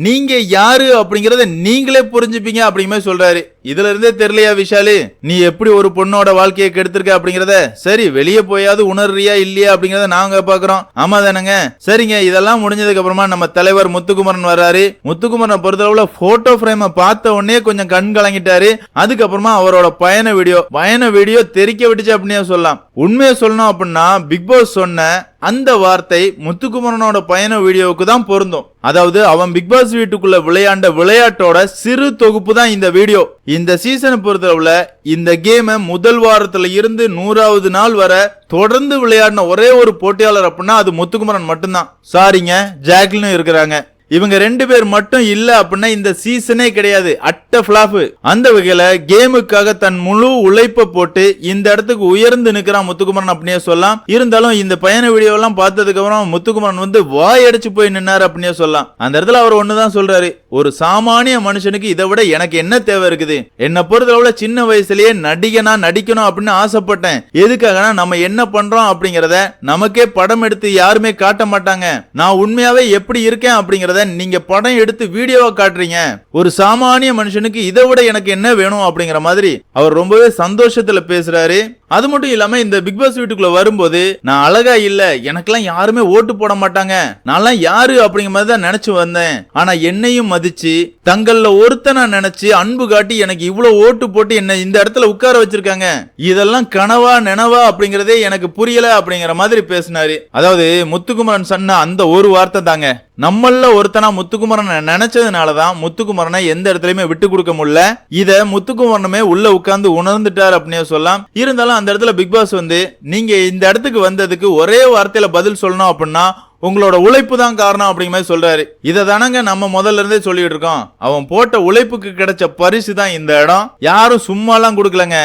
நீங்க யாரு அப்படிங்கறத நீங்களே புரிஞ்சுப்பீங்க அப்படிங்கிற மாதிரி சொல்றாரு. இதுல இருந்தே தெரியலையா விஷாலு? நீ எப்படி ஒரு பொண்ணோட வாழ்க்கையை கெடுத்திருக்க அப்படிங்கறத? சரி வெளியே போயாவது உணர்றியா இல்லையா அப்படிங்கறத நாங்க பாக்குறோம். ஆமா தானங்க? சரிங்க இதெல்லாம் முடிஞ்சதுக்கு அப்புறமா நம்ம தலைவர் முத்துக்குமரன் வர்றாரு. முத்துக்குமரனை பொறுத்தளவுல போட்டோ ஃப்ரேம பார்த்த உடனே கொஞ்சம் கண் கலங்கிட்டாரு. அதுக்கப்புறமா அவரோட பயண வீடியோ பயண வீடியோ தெரிக்க விட்டுச்சு அப்படின்னே சொல்லலாம். உண்மையை சொல்லணும் அப்படின்னா பிக் பாஸ் சொன்ன அந்த வார்த்தை முத்துக்குமரனோட பயண வீடியோவுக்கு தான் பொருந்தும். அதாவது அவன் பிக் பாஸ் வீட்டுக்குள்ள விளையாண்ட விளையாட்டோட சிறு தொகுப்பு தான் இந்த வீடியோ. இந்த சீசனை பொறுத்தளவுல இந்த கேமை முதல் வாரத்துல இருந்து நூறாவது நாள் வர தொடர்ந்து விளையாடின ஒரே ஒரு போட்டியாளர் அப்படின்னா அது முத்துக்குமரன் மட்டும்தான். சாரிங்க ஜாக்லினும் இருக்கிறாங்க. இவங்க ரெண்டு பேர் மட்டும் இல்ல அப்படின்னா இந்த சீசனே கிடையாது. அட்ட பிளாப் அந்த வகையில கேமுக்காக தன் முழு உழைப்பை போட்டு இந்த இடத்துக்கு உயர்ந்து நிக்கிறான் முத்துக்குமரன் அப்படின்னே சொல்லலாம். இருந்தாலும் இந்த பயண வீடியோ எல்லாம் பார்த்ததுக்கு அப்புறம் முத்துக்குமரன் வந்து வாய் அடிச்சு போய் நின்னாரு அப்படின்னே சொல்லலாம். அந்த இடத்துல அவர் ஒண்ணுதான் சொல்றாரு. ஒரு சாமானிய மனுஷனுக்கு இதை விட எனக்கு என்ன தேவை இருக்குது? என்ன பொறுத்தளவுல சின்ன வயசுலயே நடிகனா நடிக்கணும் அப்படின்னு ஆசைப்பட்டேன். எதுக்காகனா நம்ம என்ன பண்றோம் அப்படிங்கறத நமக்கே படம் எடுத்து யாருமே காட்ட மாட்டாங்க. நான் உண்மையாவே எப்படி இருக்கேன் அப்படிங்கறத நீங்க படம் எடுத்து வீடியோவா காட்டுறீங்க. ஒரு சாமானிய மனுஷனுக்கு இதை விட எனக்கு என்ன வேணும் அப்படிங்கிற மாதிரி அவர் ரொம்பவே சந்தோஷத்துல பேசுறாரு. அது மட்டும் இல்லாம இந்த பிக் பாஸ் வீட்டுக்குள்ள வரும்போது நான் அழகா இல்ல எனக்கெல்லாம் யாருமே ஓட்டு போட மாட்டாங்க. நான்லாம் யாரு அப்படிங்கிற மாதிரி தான் நினைச்சு வந்தேன். ஆனா என்னையும் மதிச்சு தங்கள்ல ஒருத்தனை நினைச்சு அன்பு காட்டி எனக்கு இவ்வளவு ஓட்டு போட்டு என்ன இந்த இடத்துல உட்கார வச்சிருக்காங்க. இதெல்லாம் கனவா நினவா அப்படிங்கறதே எனக்கு புரியல அப்படிங்கிற மாதிரி பேசினாரு. அதாவது முத்துக்குமரன் சொன்ன அந்த ஒரு வார்த்தை தாங்க. நம்மள ஒருத்தனா முத்துக்குமரனை நினைச்சதுனாலதான் முத்துக்குமரனை எந்த இடத்துலயுமே விட்டு கொடுக்க முடியல. இத முத்துக்குமரனுமே உள்ள உட்கார்ந்து உணர்ந்துட்டார் அப்படின்னு சொல்லலாம். இருந்தாலும் அந்த இடத்துல பிக் பாஸ் வந்து நீங்க இந்த இடத்துக்கு வந்ததுக்கு ஒரே வார்த்தையில பதில் சொல்லணும் அப்படின்னா உங்களோட உழைப்பு தான் காரணம் அப்படிங்கிற மாதிரி சொல்றாரு. இதை தானங்க நம்ம முதல்ல இருந்தே சொல்லிட்டு இருக்கோம். அவன் போட்ட உழைப்புக்கு கிடைச்ச பரிசு தான் இந்த இடம். யாரும் சும்மாலாம் கொடுக்கலங்க.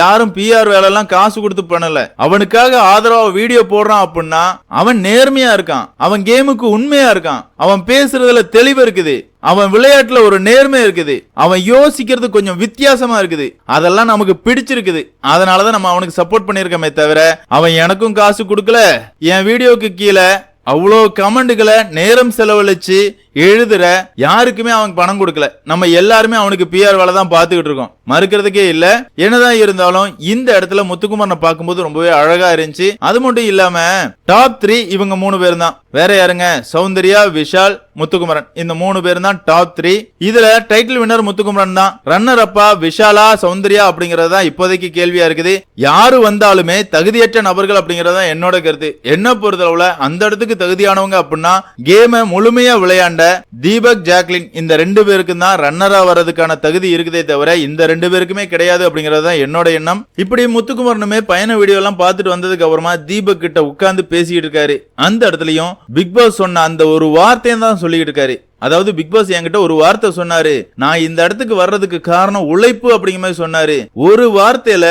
யாரும் பிஆர் வேலைலாம் காசு கொடுத்து பண்ணல. அவனுக்காக ஆதரவா வீடியோ போடுறான் அப்படின்னா அவன் நேர்மையா இருக்கான். அவன் கேமுக்கு உண்மையா இருக்கான். அவன் பேசுறதுல தெளிவு இருக்குது. அவன் விளையாட்டுல ஒரு நேர்மை இருக்குது. அவன் யோசிக்கிறது கொஞ்சம் வித்தியாசமா இருக்குது. அதெல்லாம் நமக்கு பிடிச்சிருக்குது. அதனாலதான் நம்ம அவனுக்கு சப்போர்ட் பண்ணிருக்கோமே தவிர அவன் எனக்கும் காசு கொடுக்கல. என் வீடியோக்கு கீழே அவ்வளோ கமெண்ட்டுகளை நேரம் செலவழிச்சு எழுதுற யாருக்குமே அவங்க பணம் கொடுக்கல. நம்ம எல்லாருமே அவனுக்கு பிஆர் வேலை தான் பார்த்துக்கிட்டு இருக்கோம். மறுக்கிறதுக்கே இல்ல. என்னதான் இருந்தாலும் இந்த இடத்துல முத்துக்குமரனை பார்க்கும்போது ரொம்பவே அழகா இருந்துச்சு. அது மட்டும் இல்லாம டாப் த்ரீ இவங்க மூணு பேர் தான் வேற யாருங்க? சௌந்தர்யா விஷால் முத்துக்குமரன். இந்த மூணு பேரும் தான் டாப் த்ரீ இதுல டைட்டில் வின்னர் முத்துக்குமரன் தான். ரன்னர் அப்பா விஷாலா சௌந்தர்யா அப்படிங்கறது தான் இப்போதைக்கு கேள்வியா இருக்குது. யாரு வந்தாலுமே தகுதியற்ற நபர்கள் அப்படிங்கறது தான் என்னோட கருத்து. என்ன பொறுத்தளவுல அந்த இடத்துக்கு தகுதியானவங்க அப்படின்னா கேம முழுமையா விளையாண்ட தீபக் ஜாக்லின் இந்த ரெண்டு பேருக்கும் தான் ரன்னரா வர்றதுக்கான தகுதி இருக்குதே தவிர இந்த ரெண்டு பேருக்குமே கிடையாது அப்படிங்கறது தான் என்னோட எண்ணம். இப்படி முத்துக்குமரனுமே பயண வீடியோ எல்லாம் பார்த்துட்டு வந்ததுக்கு அப்புறமா தீபக் கிட்ட உட்கார்ந்து பேசிட்டு இருக்காரு. அந்த இடத்துலயும் பிக் பாஸ் சொன்ன அந்த ஒரு வார்த்தையை தான் சொல்லிக்கிட்டு இருக்காரு அதாவது பிக் பாஸ் என்கிட்ட ஒரு வார்த்தை சொன்னாரு. நான் இந்த இடத்துக்கு வர்றதுக்கு காரணம் உழைப்பு அப்படிங்கிற மாதிரி சொன்னாரு. ஒரு வார்த்தையில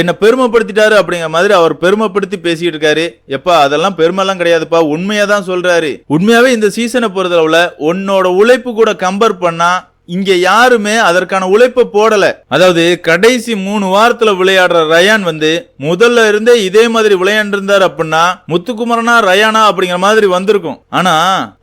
என்ன பெருமைப்படுத்திட்டாரு அப்படிங்கிற மாதிரி அவர் பெருமைப்படுத்தி பேசிட்டு இருக்காரு எப்பா அதெல்லாம் பெருமைலாம் கிடையாதுப்பா. உண்மையா தான் சொல்றாரு. உண்மையாவே இந்த சீசனை பொறுத்தளவுல உன்னோட உழைப்பு கூட கம்பேர் பண்ணா இங்க யாருமே அதற்கான உழைப்பை போடல. அதாவது கடைசி மூணு வாரத்துல விளையாடுற ரயான் வந்து முதல்ல இருந்தே இதே மாதிரி விளையாண்டு அப்படின்னா முத்துக்குமரனா ரயானா அப்படிங்கிற மாதிரி வந்திருக்கும். ஆனா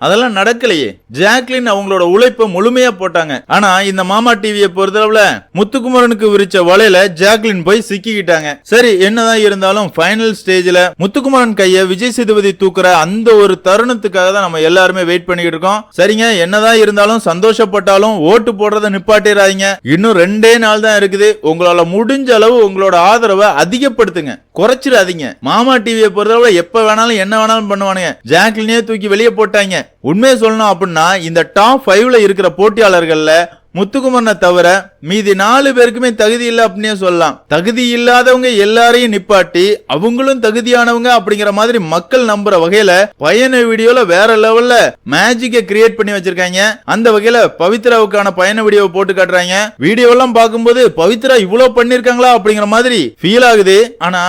அதெல்லாம் நடக்கலையே. ஜாக்லின் அவங்களோட உழைப்பை முழுமையா போட்டாங்க. ஆனா இந்த மாமா டிவியை பொறுத்தளவுல முத்துக்குமரனுக்கு விரிச்ச வலையில ஜாக்லின் போய் சிக்கிக்கிட்டாங்க. சரி என்னதான் இருந்தாலும் ஃபைனல் ஸ்டேஜ்ல முத்துக்குமரன் கைய விஜய் சேதுபதி தூக்குற அந்த ஒரு தருணத்துக்காக தான் நம்ம எல்லாருமே வெயிட் பண்ணிக்கிட்டு இருக்கோம். சரிங்க என்னதான் இருந்தாலும் சந்தோஷப்பட்டாலும் ஓ ஓட்டு போடுறத நிப்பாட்டிடாதீங்க இன்னும் ரெண்டே நாள் தான் இருக்குது. உங்களால முடிஞ்ச அளவு உங்களோட ஆதரவை அதிகப்படுத்துங்க. குறைச்சிடாதீங்க. மாமா டிவியை பொறுத்தளவு எப்ப வேணாலும் என்ன வேணாலும் பண்ணுவானுங்க. ஜாக்லினே தூக்கி வெளியே போட்டாங்க. உண்மையை சொல்லணும் அப்படின்னா இந்த டாப் ஃபைவ்ல இருக்கிற போட்டியாளர்கள்ல முத்துக்குமரனை தவிர மீதி நாலு பேருக்குமே தகுதி இல்லை அப்படின்னே சொல்லலாம். தகுதி இல்லாதவங்க எல்லாரையும் நிப்பாட்டி அவங்களும் தகுதியானவங்க அப்படிங்கிற மாதிரி மக்கள் நம்புற வகையில பயண வீடியோல வேற லெவல்ல மேஜிக்க கிரியேட் பண்ணி வச்சிருக்காங்க. அந்த வகையில பவித்ராவுக்கான பயண வீடியோ போட்டு காட்டுறாங்க. வீடியோ எல்லாம் பார்க்கும்போது பவித்ரா இவ்வளவு பண்ணிருக்காங்களா? அப்படிங்கிற மாதிரி ஃபீல் ஆகுது. ஆனா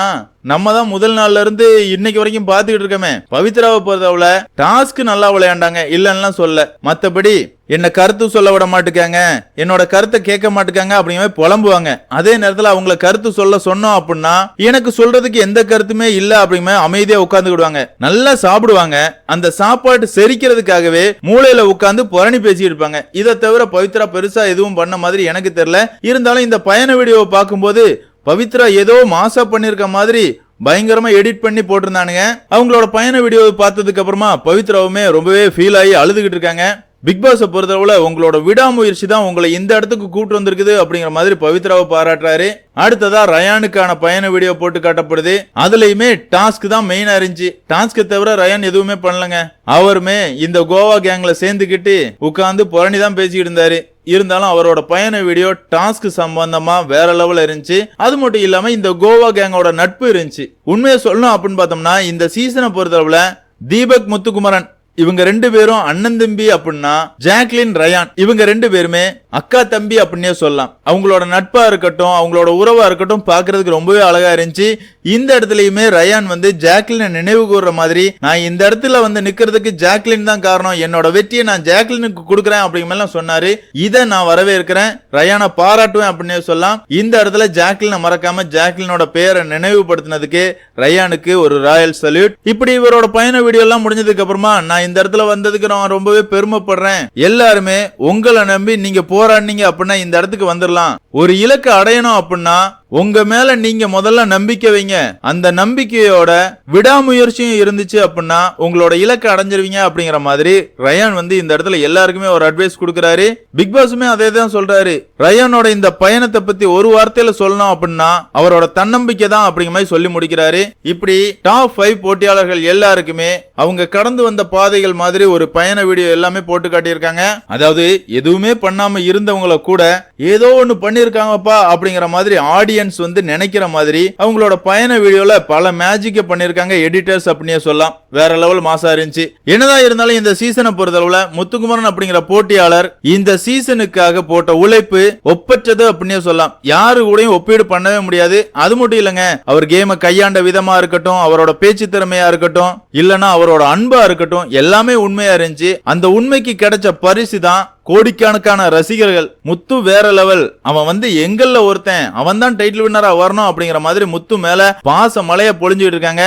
நம்ம தான் முதல் நாள்ல இருந்து இன்னைக்கு வரைக்கும் பாத்துக்கிட்டு இருக்கோமே. பவித்ராவை பொறுத்தவள டாஸ்க் நல்லா விளையாண்டாங்க. இல்லைன்னா சொல்ல. மத்தபடி என்ன கருத்து சொல்ல விட மாட்டுக்காங்க. என்னோட கருத்தை கேட்க மாட்டுக்காங்க அப்படிங்கிற மாதிரி புலம்புவாங்க. அதே நேரத்துல அவங்கள கருத்து சொல்ல சொன்னோம் அப்படின்னா எனக்கு சொல்றதுக்கு எந்த கருத்துமே இல்ல அப்படிங்கிற அமைதியா உட்காந்துக்கிடுவாங்க நல்லா சாப்பிடுவாங்க. அந்த சாப்பாடு செரிக்கிறதுக்காகவே மூளையில உட்காந்து புரணி பேசிட்டு இருப்பாங்க. இதை தவிர பவித்ரா பெருசா எதுவும் பண்ண மாதிரி எனக்கு தெரியல. இருந்தாலும் இந்த பயண வீடியோவை பார்க்கும்போது பவித்ரா ஏதோ மாசா பண்ணிருக்க மாதிரி பயங்கரமா எடிட் பண்ணி போட்டிருந்தானுங்க. அவங்களோட பயண வீடியோ பார்த்ததுக்கு அப்புறமா பவித்ராவுமே ரொம்பவே ஃபீல் ஆகி அழுதுகிட்டு இருக்காங்க. பிக் பாஸை பொறுத்தளவுல உங்களோட விடாமுயற்சி தான் உங்களை இந்த இடத்துக்கு கூட்டு வந்திருக்குது அப்படிங்கிற மாதிரி பவித்ராவை பாராட்டுறாரு. அடுத்ததா ரயானுக்கான பயண வீடியோ போட்டு காட்டப்படுது. அதுலயுமே டாஸ்க் தான் மெயினா இருந்துச்சு. டாஸ்க்கு தவிர ரயான் எதுவுமே பண்ணலங்க. அவருமே இந்த கோவா கேங்ல சேர்ந்துக்கிட்டு உட்காந்து புரணி தான் பேசிக்கிட்டு இருந்தாரு. இருந்தாலும் அவரோட பயண வீடியோ டாஸ்க் சம்பந்தமா வேற லெவல்ல இருந்துச்சு. அது மட்டும் இல்லாம இந்த கோவா கேங்கோட நட்பு இருந்துச்சு. உண்மையை சொல்லணும் அப்படின்னு பார்த்தோம்னா இந்த சீசனை பொறுத்தளவுல தீபக் முத்துக்குமரன் இவங்க ரெண்டு பேரும் அண்ணன் தம்பி அப்படின்னா ஜாக்லின் ரயான். இவங்க ரெண்டு பேருமே அக்கா தம்பி அப்படின்னே சொல்லலாம். அவங்களோட நட்பா இருக்கட்டும் அவங்களோட உறவா இருக்கட்டும் பாக்குறதுக்கு ரொம்பவே அழகா இருந்துச்சு. இந்த இடத்துலயுமே ரயான் வந்து ஜாக்லினை நினைவு கூறுற மாதிரி நான் இந்த இடத்துல வந்து நிக்கிறதுக்கு ஜாக்லின் தான் காரணம் என்னோட வெற்றியை நான் ஜாக்லினுக்கு கொடுக்குறேன் அப்படிங்கிற சொன்னாரு. இதை நான் வரவேற்கிறேன். ரயானை பாராட்டுவேன் அப்படின்னே சொல்லலாம். இந்த இடத்துல ஜாக்லினை மறக்காம ஜாக்லினோட பேரை நினைவுபடுத்தினதுக்கு ரயானுக்கு ஒரு ராயல் சல்யூட். இப்படி இவரோட பயண வீடியோ எல்லாம் முடிஞ்சதுக்கு அப்புறமா நான் இந்த இடத்துல வந்ததுக்கு நான் ரொம்பவே பெருமைப்படுறேன். எல்லாருமே உங்களை நம்பி நீங்க போராடினீங்க அப்படின்னா இந்த இடத்துக்கு வந்துடலாம் ஒரு இலக்கு அடையணும் அப்படின்னா உங்க மேல நீங்க முதல்ல நம்பிக்கை வைங்க. அந்த நம்பிக்கையோட விடாமுயற்சியும் இருந்துச்சு அப்படின்னா உங்களோட இலக்கை அடைஞ்சிருவீங்க அப்படிங்கிற மாதிரி ரயான் வந்து இந்த இடத்துல எல்லாருக்குமே ஒரு அட்வைஸ் கொடுக்கறாரு. பிக் பாஸுமே அதே தான் சொல்றாரு. ரயானோட இந்த பயணத்தை பத்தி ஒரு வார்த்தையில சொல்லணும் அப்படின்னா அவரோட தன்னம்பிக்கை தான் அப்படிங்கிற மாதிரி சொல்லி முடிக்கிறாரு. இப்படி டாப் ஃபைவ் போட்டியாளர்கள் எல்லாருக்குமே அவங்க கடந்து வந்த பாதைகள் மாதிரி ஒரு பயண வீடியோ எல்லாமே போட்டு காட்டியிருக்காங்க. அதாவது எதுவுமே பண்ணாம இருந்தவங்களை கூட ஏதோ ஒன்று பண்ணியிருக்காங்கப்பா அப்படிங்கிற மாதிரி ஆடியன்ஸ் வந்து நினைக்கிற மாதிரி அவங்களோட பயண வீடியோவில் பல மேஜிக்கை பண்ணியிருக்காங்க எடிட்டர்ஸ் அப்படின்னே சொல்லலாம். வேற லெவல் மாசா இருந்துச்சு. என்னதான் இருந்தாலும் இந்த சீசனை பொறுத்தளவுல முத்துக்குமரன் அப்படிங்கிற போட்டியாளர் இந்த சீசனுக்காக போட்ட உழைப்பு ஒப்பற்றது அப்படின்னே சொல்லலாம். யாரு கூடயும் ஒப்பீடு பண்ணவே முடியாது. அது மட்டும் இல்லைங்க அவர் கேமை கையாண்ட விதமா இருக்கட்டும் அவரோட பேச்சு திறமையா இருக்கட்டும் இல்லனா அவரோட அன்பா இருக்கட்டும் எல்லாமே உண்மையா இருந்துச்சு. அந்த உண்மைக்கு கிடைச்ச பரிசு தான் கோடிக்கணக்கான ரசிகர்கள் முத்து வேற லெவல் அவன் வந்து எங்கல்ல ஒருத்தன் அவன் தான் டைட்டில் வின்னரா வரணும் அப்படிங்கிற மாதிரி முத்து மேல பாச மலைய பொழிஞ்சுட்டு இருக்காங்க.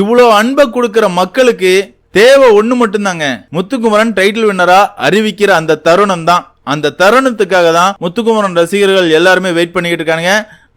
இவ்வளோ அன்பை கொடுக்கிற மக்களுக்கு தேவை ஒண்ணு மட்டும்தாங்க. முத்துக்குமரன் டைட்டில் வின்னரா அறிவிக்கிற அந்த தருணம் தான் அந்த தருணத்துக்காக தான் முத்துக்குமரன் ரசிகர்கள் எல்லாருமே வெயிட் பண்ணிக்கிட்டு இருக்காங்க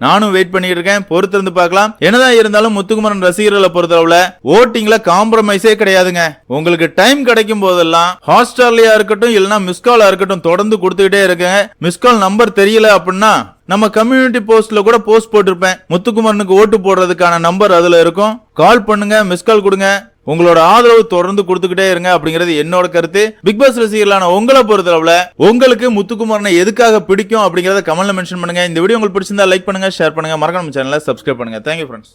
நானும் வெயிட் பண்ணிட்டு இருக்கேன் பொறுத்திருந்து பார்க்கலாம். என்னதான் இருந்தாலும் முத்துக்குமரன் ரசிகர்களை பொறுத்தளவுல ஓட்டிங்ல காம்ப்ரமைஸே கிடையாதுங்க. உங்களுக்கு டைம் கிடைக்கும் போதெல்லாம் ஹாட்ஸ்டார்லயா இருக்கட்டும் இல்லைன்னா மிஸ்காலா இருக்கட்டும் தொடர்ந்து கொடுத்துக்கிட்டே இருக்கேன் மிஸ்கால் நம்பர் தெரியல அப்படின்னா நம்ம கம்யூனிட்டி போஸ்ட்ல கூட போஸ்ட் போட்டிருப்பேன். முத்துக்குமரனுக்கு ஓட்டு போடுறதுக்கான நம்பர் அதுல இருக்கும். கால் பண்ணுங்க மிஸ்கால் கொடுங்க. உங்களோட ஆதரவு தொடர்ந்து கொடுத்துக்கிட்டே இருங்க அப்படிங்கிறது என்னோட கருத்து. பிக் பாஸ் ரசிகர்களான உங்களை பொறுத்தளவுல உங்களுக்கு முத்துக்குமாரனை எதுக்காக பிடிக்கும் அப்படிங்கறத கமெண்ட்ல மென்ஷன் பண்ணுங்க. இந்த வீடியோ உங்களுக்கு பிடிச்சிருந்தா லைக் பண்ணுங்க ஷேர் பண்ணுங்க. மறக்காம சேனலை சப்ஸ்கிரைப் பண்ணுங்க. Thank you friends